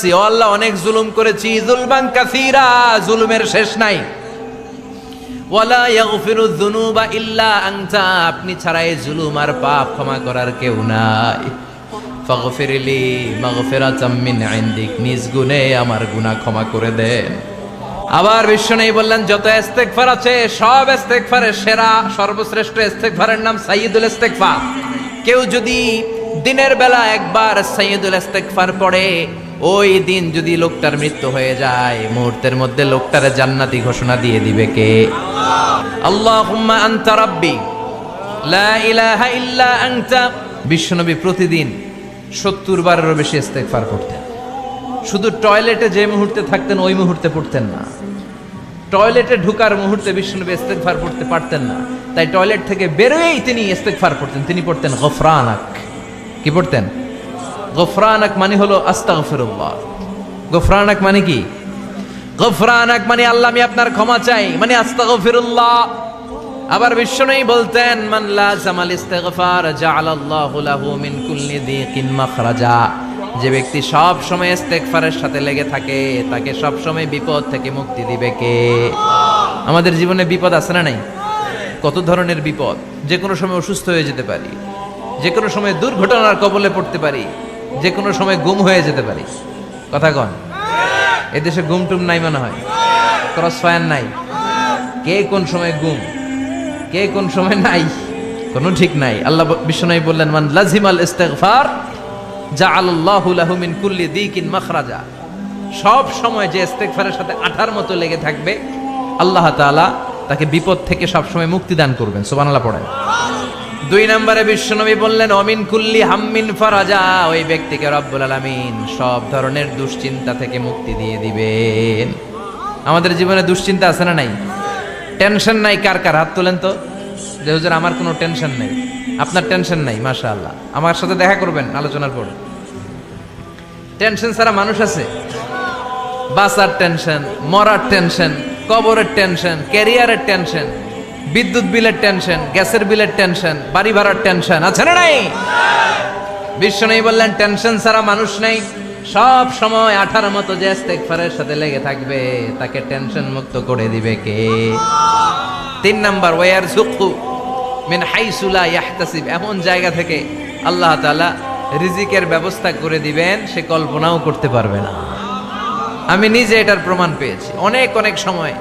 নাফসি ও আল্লাহ, অনেক জুলুম করেছি, জুলবান কাসীরা, জুলুমের শেষ নাই। ওয়ালা ইয়াগফিরু যুনুবা ইল্লা আনতা আপনি ছাড়া এই জুলুম আর পাপ ক্ষমা করার কেউ নাই। ফাগফিরলি মাগফিরাতাম মিন ইনদিক নিজ আমার গুনাহ ক্ষমা করে দেন। আবার বিশ্বনবী বললেন, যত ইস্তেগফার আছে, সব ইস্তেগফারের সেরা, সর্বশ্রেষ্ঠ ইস্তেগফারের নাম সাইয়্যিদুল ইস্তেগফার। কেউ যদি দিনের বেলা একবার সাইয়্যিদুল ইস্তেগফার পড়ে ওই দিন যদি লোকটার মৃত্যু হয়ে যায়, মুহূর্তের মধ্যে লোকটার জান্নাতি ঘোষণা দিয়ে দিবে কে? রাব্বি, লা বিশ্বনবী প্রতিদিন সত্তর বারেরও বেশি ইস্তেগফার করতেন। শুধু টয়লেটে যে মুহূর্তে থাকতেন, ওই মুহূর্তে পড়তেন না। টয়লেটে ঢুকার মুহূর্তে বিষ্ণুনবী ইস্তেগফার পড়তে পারতেন না। তাই টয়লেট থেকে বেরোয়েই তিনি ইস্তেগফার পড়তেন তিনি পড়তেন গফরানাক। কি পড়তেন? গফরানাক মানে হলো আস্তাগফিরুল্লাহ। গফরানাক মানে কি? গফরানাক মানে আল্লাহ, আমি আপনার ক্ষমা চাই মানে আস্তাগফিরুল্লাহ। আবার বিষ্ণুই বলতেন, মান লাজামাল ইস্তিগফার জাআলাল্লাহু লাহু মিন কুল্লি দিকিন মাখরাজা। যে ব্যক্তি সব সময় সাথে লেগে থাকে, তাকে সব সময় বিপদ থেকে মুক্তি দিবে কে? আমাদের জীবনে বিপদ আছে না নাই? কত ধরনের বিপদ? যে কোনো সময় অসুস্থ হয়ে যেতে পারি, যে কোনো সময় দুর্ঘটনার কবলে পড়তে পারি যে কোনো সময় গুম হয়ে যেতে পারি। কথা কন। এদেশে গুম টুম নাই মনে হয়। ক্রস ফায়ার নাই। কে কোন সময় গুম? কে কোন সময় নাই? কোনো ঠিক নাই। আল্লাহ বিশ্বনবী বললেন, মান লাজিমাল ইস্তেগফার যা লাহু মিন কুল্লি দিকিন মাখরাজা। সব সময় যে ইস্তেগফারের সাথে আঠার মতো লেগে থাকবে, আল্লাহ তাআলা তাকে বিপদ থেকে সব সময় মুক্তি দান করবেন। সুবহানাল্লাহ পড়েন। দুই নম্বরে বিশ্বনবী বললেন, অমিন কুল্লি হাম্মিন ফারাজা ওই ব্যক্তিকে রব্বুল আলামিন সব ধরনের দুশ্চিন্তা থেকে মুক্তি দিয়ে দিবেন। আমাদের জীবনে দুশ্চিন্তা আছে না নাই? টেনশন নাই, কার কার? হাত তোলেন তো। যে, হুজুর, আমার কোনো টেনশন নেই। আপনার টেনশন নাই মাশা আল্লাহ আমার সাথে দেখা করবেন আলোচনার পর। টেনশন ছাড়া মানুষ আছে। বাসার টেনশন, মরার টেনশন, কবরের টেনশন, ক্যারিয়ারের টেনশন। বিদ্যুৎ বিলের টেনশন, গ্যাসের বিলের টেনশন, বাড়ি ভাড়ার টেনশন, আছে না নাই? বিশ্ব নেই বললেন, টেনশন ছাড়া মানুষ নেই। সব সময় আঠার মতো সাথে লেগে থাকবে, তাকে টেনশন মুক্ত করে দিবে কে? তিন নাম্বার, ওয়ার সুকু মিন হাইসুলা ইয়াহতাসিব। এমন জায়গা থেকে আল্লাহ তাআলা রিজিকের ব্যবস্থা করে দিবেন, সে কল্পনাও করতে পারবে না। আমি নিজে এটার প্রমাণ পেয়েছি। অনেক অনেক সময়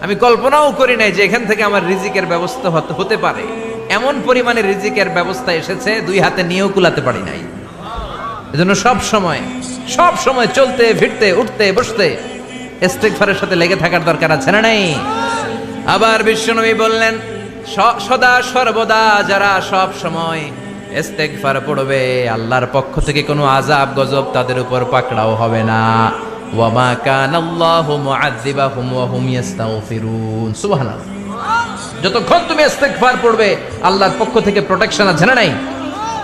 আমি কল্পনাও করি নাই যে এখান থেকে আমার রিজিকের ব্যবস্থা হতে- পারে। এমন পরিমাণে রিজিকের ব্যবস্থা এসেছে, দুই হাতে নিয়েও কুলাতে পারি নাই। এজন্য সব সময় সব সময় চলতে, ফিরতে, উঠতে, বসতে, ইস্তেগফারের সাথে লেগে থাকার দরকার আছে না নাই? আবার বিশ্বনবী বললেন সদা সর্বদা যারা সব সময় ইস্তেগফার পড়বে, আল্লাহর পক্ষ থেকে কোনো আজাব গজব তাদের উপর পাকড়াও হবে না। ওয়ামা কানাল্লাহু মুআযযিবাহুম ওয়া হুম ইস্তাগফিরুন। সুবহানাল্লাহ। যতক্ষণ তুমি ইস্তেগফার পড়বে, আল্লাহর পক্ষ থেকে প্রোটেকশন আছে না নাই?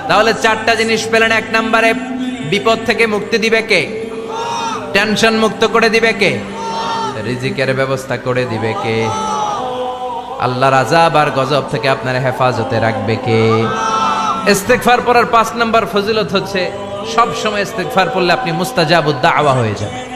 তাহলে চারটা জিনিস পেলেন এক নম্বরে, বিপদ থেকে মুক্তি দিবে কে? টেনশন মুক্ত করে দিবে কে? রিজিকের ব্যবস্থা করে দিবে কে? আল্লাহর আজাব আর গজব থেকে আপনার হেফাজতে রাখবে কে? ইস্তেগফার পড়ার পাঁচ নম্বর ফজিলত হচ্ছে সব সময় ইস্তেগফার পড়লে আপনি মুস্তাজাবুদ দাওয়া হয়ে যাবেন।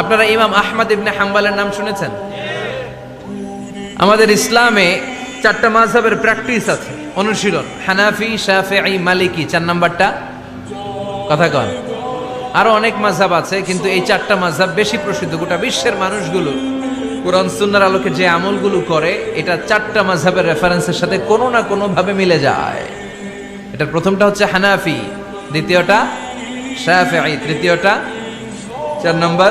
আপনারা ইমাম আহমদ ইবনে হাম্বালের নাম শুনেছেন? আমাদের ইসলামে চারটা মাযহাবের প্র্যাকটিস আছে। অনুশীলন, হানাফি, শাফিঈ, মালিকি, চার নাম্বারটা। কথা কন। আরও অনেক মাযহাব আছে, কিন্তু এই চারটা মাযহাব বেশি প্রসিদ্ধ। গোটা বিশ্বের মানুষগুলো কোরআন, সুন্নাহর আলোকে যে আমলগুলো করে, এটা চারটা মাযহাবের রেফারেন্সের সাথে কোনো না কোনো ভাবে মিলে যায়। এটার প্রথমটা হচ্ছে হানাফি, দ্বিতীয়টা শাফিঈ, তৃতীয়টা চার নম্বর।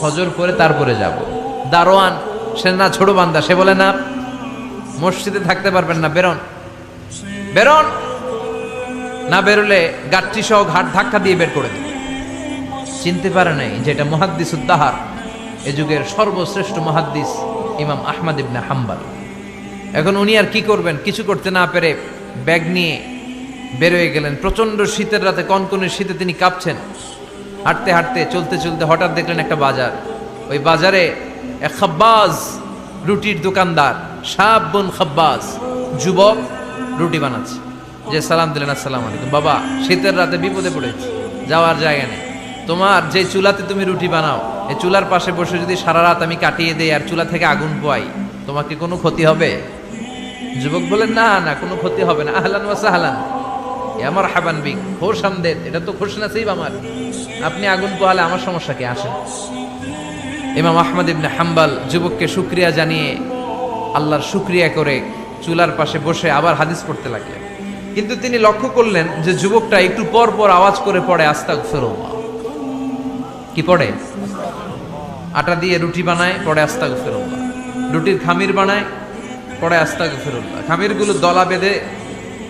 ফজর করে তারপরে যাব। দারোয়ান, সে না ছোট বান্দা, সে বলে, না, মসজিদে থাকতে পারবেন না, বেরোন। বেরোন? না বেরোলে গাঠটি সহ ঘাট ধাক্কা দিয়ে বের করে দেবে। চিনতে পারে নাই যেটা মহাদ্দিস উদ্দাহার, এ যুগের সর্বশ্রেষ্ঠ মহাদ্দিস ইমাম আহমদ ইবনে হাম্বাল। এখন উনি আর কি করবেন? কিছু করতে না পেরে ব্যাগ নিয়ে বেরোয় গেলেন। প্রচণ্ড শীতের রাতে, কনকনের শীতে তিনি কাঁপছেন। হাঁটতে হাঁটতে, চলতে চলতে হঠাৎ দেখলেন একটা বাজার। ওই বাজারে এক খাব্বাজ রুটির দোকানদার, সাব বোন খাব্বাজ, যুবক রুটি বানাচ্ছে। যে সালাম দিলেন, আসসালাম আলাইকুম। বাবা, শীতের রাতে বিপদে পড়েছি, যাওয়ার জায়গা নেই। তোমার যে চুলাতে তুমি রুটি বানাও, এই চুলার পাশে বসে যদি সারা রাত আমি কাটিয়ে দেই আর চুলা থেকে আগুন পোয়াই তোমাকে কোনো ক্ষতি হবে? যুবক বলেন না না, কোনো ক্ষতি হবে না। আহলান ওয়াসা আহলান আমার হাবান বিক খোশ এটা তো খোশ নাসিব আমার। আপনি আগুন পোহালে আমার সমস্যা কি? আসেন। ইমাম আহমদ ইবনে হাম্বাল যুবককে শুক্রিয়া জানিয়ে আল্লাহর শুক্রিয়া করে চুলার পাশে বসে আবার হাদিস পড়তে লাগলেন। কিন্তু তিনি লক্ষ্য করলেন যে যুবকটা একটু পর পর আওয়াজ করে পড়ে আস্তাক ফেরোমা কি পড়ে? আটা দিয়ে রুটি বানায়, পড়ে আস্তাক ফেরোল্লাহ রুটির খামির বানায়, পড়ে আস্তাক ফেরোল্লাহ খামিরগুলো দলা বেঁধে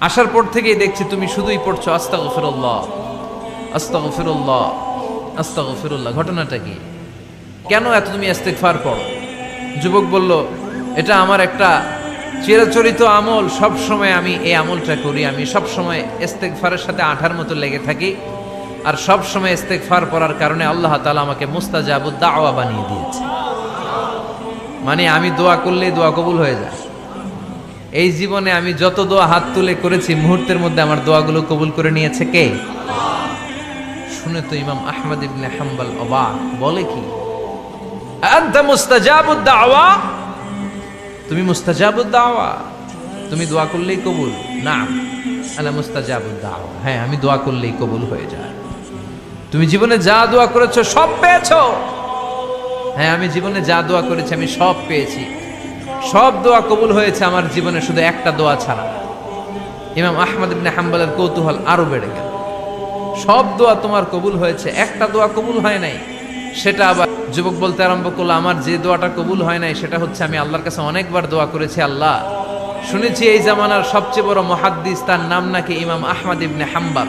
আসার পর থেকেই দেখছি তুমি শুধুই পড়ছো আস্তাক ফিরুল্লাহ আস্তাক ফিরুল্লাহ আস্তাক ফিরুল্লাহ ঘটনাটা কি? কেন এত তুমি ইস্তেগফার পড়ো? যুবক বলল, এটা আমার একটা চিরাচরিত আমল। সব সময় আমি এই আমলটা করি। আমি সব সময় ইস্তেগফারের সাথে আঠার মতো লেগে থাকি। আর সব সময় ইস্তেগফার পড়ার কারণে আল্লাহ তাআলা আমাকে মুস্তাজাবুদ আওয়া বানিয়ে দিয়েছে। মানে আমি দোয়া করলেই দোয়া কবুল হয়ে যায়। এই জীবনে আমি যত দোয়া হাত তুলে করেছি, মুহূর্তের মধ্যে আমার দোয়াগুলো কবুল করে নিয়েছে কে? শুনে তো ইমাম আহমদ ইবনে হাম্বল বলে কি? তুমি মুস্তাজাবুদ দাওয়া? তুমি দোয়া করলেই কবুল? না আলা দাওয়া। হ্যাঁ আমি দোয়া করলেই কবুল হয়ে যায়। তুমি জীবনে যা দোয়া করেছ সব পেয়েছ? হ্যাঁ আমি জীবনে যা দোয়া করেছি আমি সব পেয়েছি। সব দোয়া কবুল হয়েছে আমার জীবনে, শুধু একটা দোয়া ছাড়া। ইমাম আহমদ ইবনে হাম্বলের কৌতূহল আরও বেড়ে গেল। সব দোয়া তোমার কবুল হয়েছে, একটা দোয়া কবুল হয় নাই। সেটা আবার যুবক বলতে আরম্ভ করল, আমার যে দোয়াটা কবুল হয় নাই, সেটা হচ্ছে আমি আল্লাহর কাছে অনেকবার দোয়া করেছি, আল্লাহ। শুনেছি এই জামানার সবচেয়ে বড় মহাদ্দিস, তার নাম নাকি ইমাম আহমদ ইবনে হাম্বাল।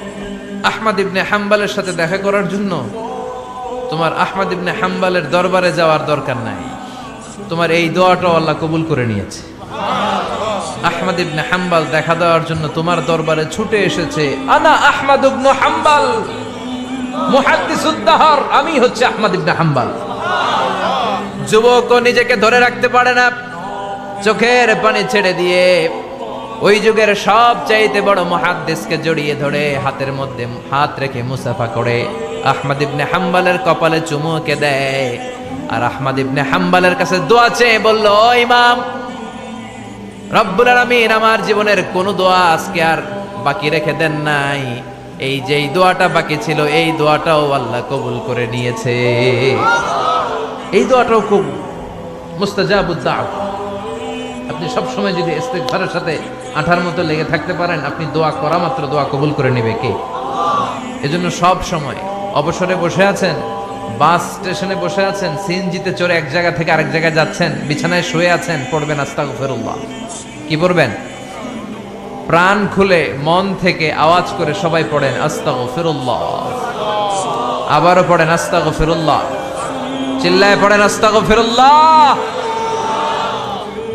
আহমদ ইবনে হাম্বালের সাথে দেখা করার জন্য তোমার আহমদ ইবনে হাম্বালের দরবারে যাওয়ার দরকার নাই। তোমার এই দোয়াটাও আল্লাহ কবুল করে নিয়েছে। আহমদ ইবনে হাম্বাল দেখা দেওয়ার জন্য তোমার দরবারে ছুটে এসেছে, আনা আহমদ ইবনে হাম্বাল মুহাদ্দিসুদ্দাহর আমি হচ্ছে আহমদ ইবনে হাম্বাল। যুবক নিজেকে ধরে রাখতে পারে না, চোখের পানি ছেড়ে দিয়ে ওই যুগের সব চাইতে বড় মহাদ্দেশকে জড়িয়ে ধরে হাতের মধ্যে হাত রেখে মুসাফা করে। আহমদ ইবনে হাম্বালের কপালে চুমুকে দেয়। আর আহমদ ইবনে হাম্বালের কাছে দোয়া চেয়ে বলল "ও ইমাম, রব্বুল আলামিন আমার জীবনের কোন দোয়া আজকে আর বাকি রেখে দেন নাই। এই যে দোয়াটা বাকি ছিল, এই দোয়াটাও আল্লাহ কবুল করে নিয়েছে। এই দোয়াটাও কবুল মুস্তাজাবুদ্দাহ আপনি সব সময় যদি ইস্তেগফারের সাথে আঠার মতো লেগে থাকতে পারেন, আপনি দোয়া করা মাত্র দোয়া কবুল করে নেবে কে? এজন্য সব সময় অবসরে বসে আছেন, বাস স্টেশনে বসে আছেন, সিএনজিতে চড়ে এক জায়গা থেকে আরেক জায়গায় যাচ্ছেন, বিছানায় শুয়ে আছেন, পড়বেন আস্তাগফিরুল্লাহ। কি পড়বেন? প্রাণ খুলে মন থেকে আওয়াজ করে সবাই পড়েন আস্তাগফিরুল্লাহ। আবারও পড়েন আস্তাগফিরুল্লাহ। চিল্লায় পড়েন আস্তাগফিরুল্লাহ।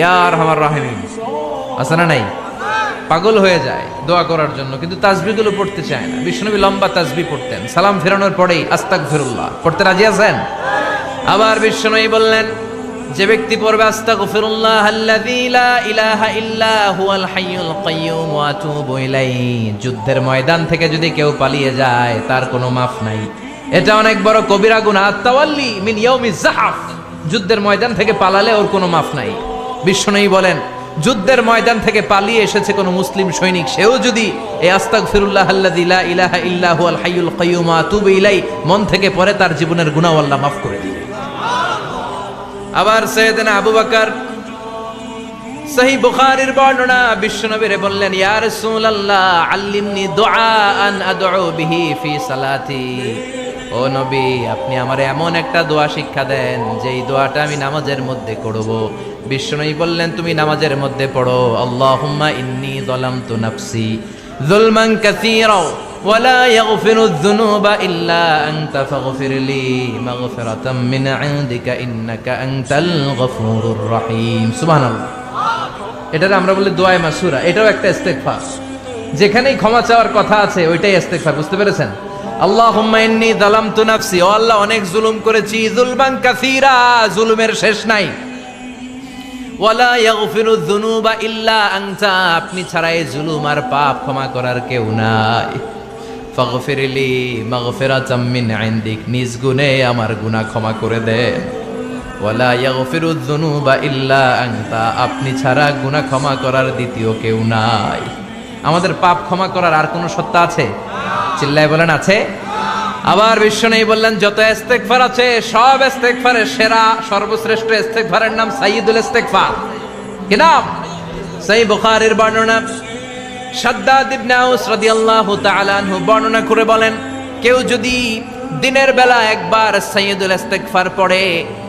ইয়ার আমার রাহিমিন। আছে না নাই? পাগল হয়ে যায় দোয়া করার জন্য, কিন্তু তাসবিগুলো পড়তে চায় না। বিষ্ণুবী লম্বা তাসবি পড়তেন। সালাম ফেরানোর পরেই আস্তাক ফিরুল্লাহ পড়তে রাজি আছেন? আবার বিষ্ণুই বললেন, যে ব্যক্তি পড়বে আস্তাগফিরুল্লাহ আল্লাযী লা ইলাহা ইল্লা হুয়াল হাইয়ুল কাইয়্যুম ওয়া আতুবু ইলাইহি। যুদ্ধের ময়দান থেকে যদি কেউ পালিয়ে যায়, তার কোনো মাফ নাই। এটা অনেক বড় কবিরা গুনাহ। তাওয়াল্লি মিন ইয়াউমিজ জাহাফ যুদ্ধের ময়দান থেকে পালালে ওর কোনো মাফ নাই। বিষ্ণুই বলেন, যুদ্ধের ময়দান থেকে পালিয়ে এসেছে কোনো মুসলিম সৈনিক। সেও যদি আস্তাক ফিরুল্লাহ আল্লাযী লা ইলাহা ওয়া আতুবু ইলাইহি, মন থেকে পরে তার জীবনের গুনাহ আল্লাহ মাফ করে দিবে। আবার সৈয়দনা আবু বকর সহি বুখারীর বর্ণনা বিশ্বনবীরে বললেন, ইয়া রাসূলুল্লাহ, আল্লিমনি বিহি ফি সালাতি। ও নবী আপনি আমার এমন একটা দোয়া শিক্ষা দেন যেই দোয়াটা আমি নামাজের মধ্যে করব বিশ্বনবী বললেন তুমি নামাজের মধ্যে পড়ো আল্লাহুম্মা ইন্নী যালামতু নাফসি যুলমান কাসীরা ولا يغفر الذنوب إلا أنت فاغفر لي مغفرة من عندك إنك أنت الغفور الرحيم سبحان الله এটার আমরা বলি দোয়ায় মাসুরা এটাও একটা ইস্তেগফার যেখানেই ক্ষমা চাওয়ার কথা আছে ওইটাই ইস্তেগফার বুঝতে পেরেছেন নাফসি। ও আল্লাহ, অনেক জুলুম করেছি। জুলবান কাসীরা, জুলুমের শেষ নাই। আপনি ছাড়া এই জুলুম আর পাপ ক্ষমা করার কেউ নাই। নিজ গুণে আমার গুনাহ ক্ষমা করে দেন ওয়ালা ইল্লা আপনি ছাড়া গুনাহ ক্ষমা করার দ্বিতীয় কেউ নাই। আমাদের পাপ ক্ষমা করার আর কোনো সত্তা আছে? চিল্লায় বলেন, আছে। আবার বিশ্ব নেই বললেন, যত ইস্তেগফার আছে, সব ইস্তেগফারের সেরা, সর্বশ্রেষ্ঠ ইস্তেগফারের নাম সাইয়্যিদুল ইস্তেগফার। কি নাম? সেই বুখারীর বর্ণনা। সাদ্দাদ ইবনে আউস রাদিয়াল্লাহু তাআলা আনহু বর্ণনা করে বলেন, কেউ যদি দিনের বেলা একবার সাইয়্যিদুল ইস্তেগফার পড়ে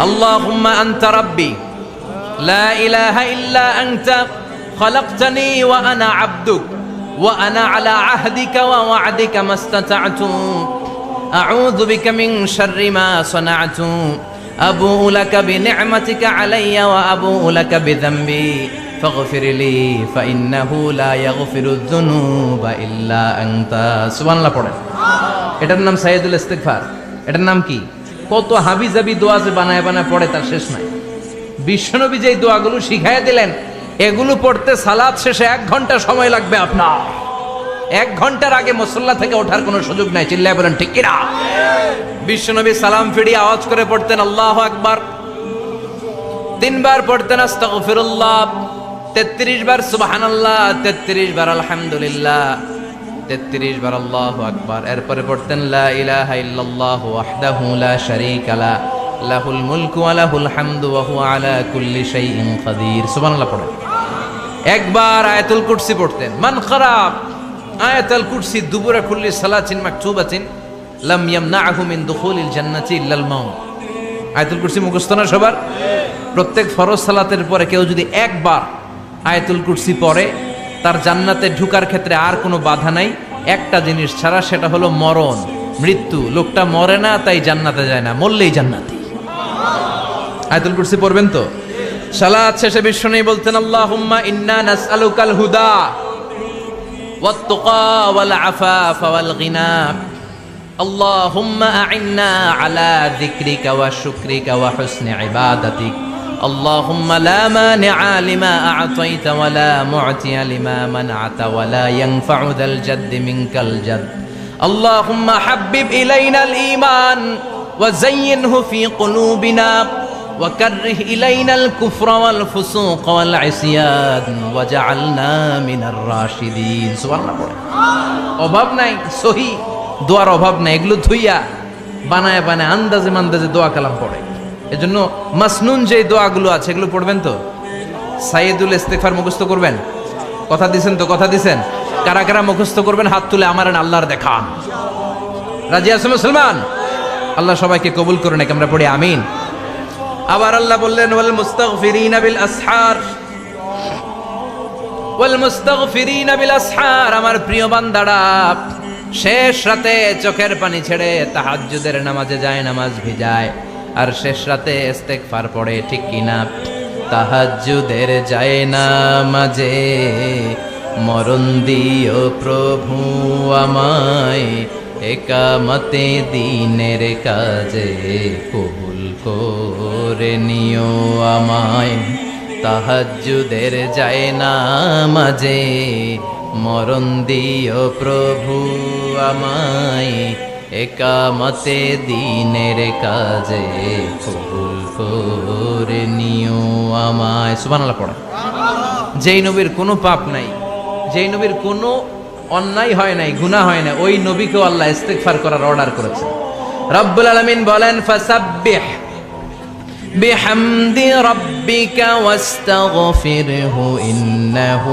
আল্লাহুম্মা আনতা রাব্বি লা ইলাহা ইল্লা আনতা খলাকতানি ওয়া আনা আবদুক وأنا على عهدك ووعدك ما استطعت أعوذ بك من شر ما صنعت أبوء لك بنعمتك علي وأبوء لك بذنبي فاغفر لي فإنه لا يغفر الذنوب إلا أنت سبحان الله পড়েন এটার নাম সাইয়দুল ইস্তিগফার এটার নাম কি কত হাবিজাবি দোয়া যে বানায় বানায় পড়ে, তার শেষ নাই। বিশ্বনবী যে দোয়াগুলো শিখাই দিলেন, এগুলো পড়তে সালাদ শেষে এক ঘণ্টা সময় লাগবে আপনার। এক ঘণ্টার আগে মুসল্লা থেকে ওঠার কোনো সুযোগ নাই, চিল্লায় বলেন, ঠিক কিনা? বিশ্বনবী সালাম ফিরিয়ে আওয়াজ করে পড়তেন, আল্লাহ আকবার। তিনবার পড়তেন, আস্তাগফিরুল্লাহ। তেত্রিশ বার, সুবহানাল্লাহ। তেত্রিশ বার, আলহামদুলিল্লাহ। তেত্রিশ বার আল্লাহ আকবার। এরপরে পড়তেন, লা ইলাহা লা শারীকা লাহুল মুলকু ওয়া লাহুল হামদু ওয়া আলা কুল্লি শাইইন কাদির সুবহানাল্লাহ পড়েন। একবার আয়াতুল কুরসি পড়তেন, মান খারাপ আয়াতুল কুরসি দুবুরা কুল্লি সালাতিন মাকতুবাতিন, লাম ইয়ামনাহু মিন দুখুলিল জান্নাতি ইল্লাল মাউত। আয়াতুল কুরসি মুখস্থ না সবার? প্রত্যেক ফরজ সালাতের পরে কেউ যদি একবার আয়াতুল কুরসি পড়ে তার জান্নাতে ঢুকার ক্ষেত্রে আর কোনো বাধা নাই। একটা জিনিস ছাড়া সেটা হলো মরণ। মৃত্যু। লোকটা মরে না, তাই জান্নাতে যায় না। মরলেই জান্নাতি। আয়তুল কুরসি পড়বেন তো? সালাদ শেষে বিশ্ব নেই বলতেন, আল্লাহুম্মা ইন্না নাসআলুকাল হুদা ওয়াত-তুকা ওয়াল আফাফ ওয়াল গিনা। আল্লাহুম্মা আ'ইন্না আলা যিকরিকা ওয়া শুকরিকা ওয়া হুসনি ইবাদাতিকা। اللهم لا مانع لما أعطيت ولا معطي لما منعت ولا ينفع ذا الجد منك الجد اللهم حبب إلينا الإيمان وزينه في قلوبنا وكره إلينا الكفر والفسوق والعصيان وجعلنا من الراشدين سبحان الله অভাব নাই সহি দোয়ার অভাব নাই এগুলো ধুইয়া বানায় বানায় আন্দাজে মান্দাজে দোয়া কালাম পড়ে এজন্য মাসনুন যে দোয়াগুলো আছে, এগুলো পড়বেন তো? সাইয়েদুল ইস্তেগফার মুখস্থ করবেন? কথা দিছেন তো, কথা দিছেন? কারা কারা মুখস্থ করবেন? হাত তুলে আমার আল্লাহর দেখান। রাজি আছেন মুসলমান? আল্লাহ সবাইকে কবুল করুন নাকি, আমরা পড়ি আমিন। আবার আল্লাহ বললেন, ওয়াল মুস্তাগফিরিনা বিল আসহার। ওয়াল মুস্তাগফিরিনা বিল আসহার। আমার প্রিয় বান্দারা, শেষ রাতে চোখের পানি ছেড়ে তাহাজ্জুদের নামাজে যায়, নামাজ ভিজায়। আর শেষ রাতে ইস্তেগফার পড়ে, ঠিক কিনা? তাহাজ্জুদের যায় নামাজে মরণ দিও প্রভু আমায়, একামতে দিনের কাজে কবুল করে নিও আমায়। তাহাজ্জুদের যায় না মাঝে। মরণ দিও প্রভু আমায় একামতে দিনের কাজে কবুল করে নিও আমায় সুবহানাল্লাহ পড়ে যেই নবীর কোনো পাপ নাই যেই নবীর কোনো অন্যায় হয় নাই গুনাহ হয় না ওই নবীকেও আল্লাহ ইস্তেগফার করার অর্ডার করেছেন রব্বুল আলামিন বলেন ফাসাব্বিহ بحمد ربك واستغفره إنه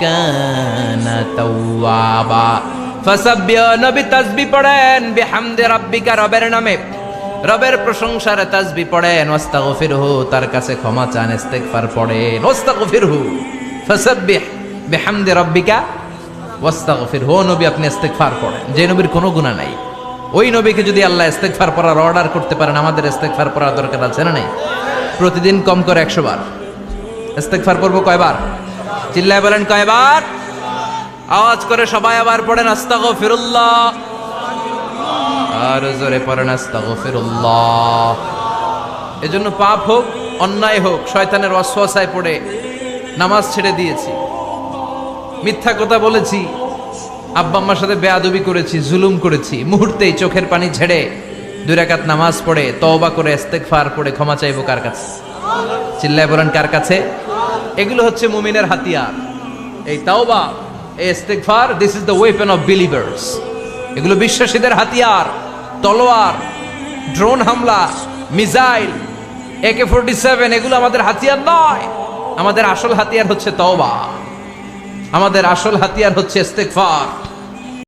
كان توابا ফাসাব্বিহ নবী পড়েন পড়েন তার কাছে ক্ষমা চান নবী, আপনি যে নবীর কোনো গুণা নাই। ওই নবীকে যদি আল্লাহ ইস্তেকফার পড়ার অর্ডার করতে পারেন, আমাদের ইস্তেকফার পড়ার দরকার আছে না নাই? প্রতিদিন কম করে একশো বার। ইস্তেকফার পড়ব কয়বার? চিল্লায় বলেন কয়বার? আওয়াজ করে সবাই আবার পড়েন, আস্তাগফিরুল্লাহ। আর জোরে পড়েন, আস্তাগফিরুল্লাহ। এজন্য পাপ হোক, অন্যায় হোক, শয়তানের অশ্বাসায় পড়ে নামাজ ছেড়ে দিয়েছি। মিথ্যা কথা বলেছি, আব্বা আম্মার সাথে বেয়াদবি করেছি, জুলুম করেছি, মুহূর্তেই চোখের পানি ছেড়ে দুই রাকাত নামাজ পড়ে, তওবা করে, ইস্তেগফার পড়ে, ক্ষমা চাইব কার কাছে? চিল্লায় বলেন, কার কাছে? এগুলো হচ্ছে মুমিনের হাতিয়ার। এই তাওবা এই ইস্তেগফার this is the weapon of believers এগুলো বিশ্বাসীদের হাতিয়ার, তলোয়ার ড্রোন হামলা মিসাইল একে ফোরটি সেভেন এগুলো আমাদের হাতিয়ার নয়। আমাদের আসল হাতিয়ার হচ্ছে তওবা। আমাদের আসল হাতিয়ার হচ্ছে ইস্তেগফার।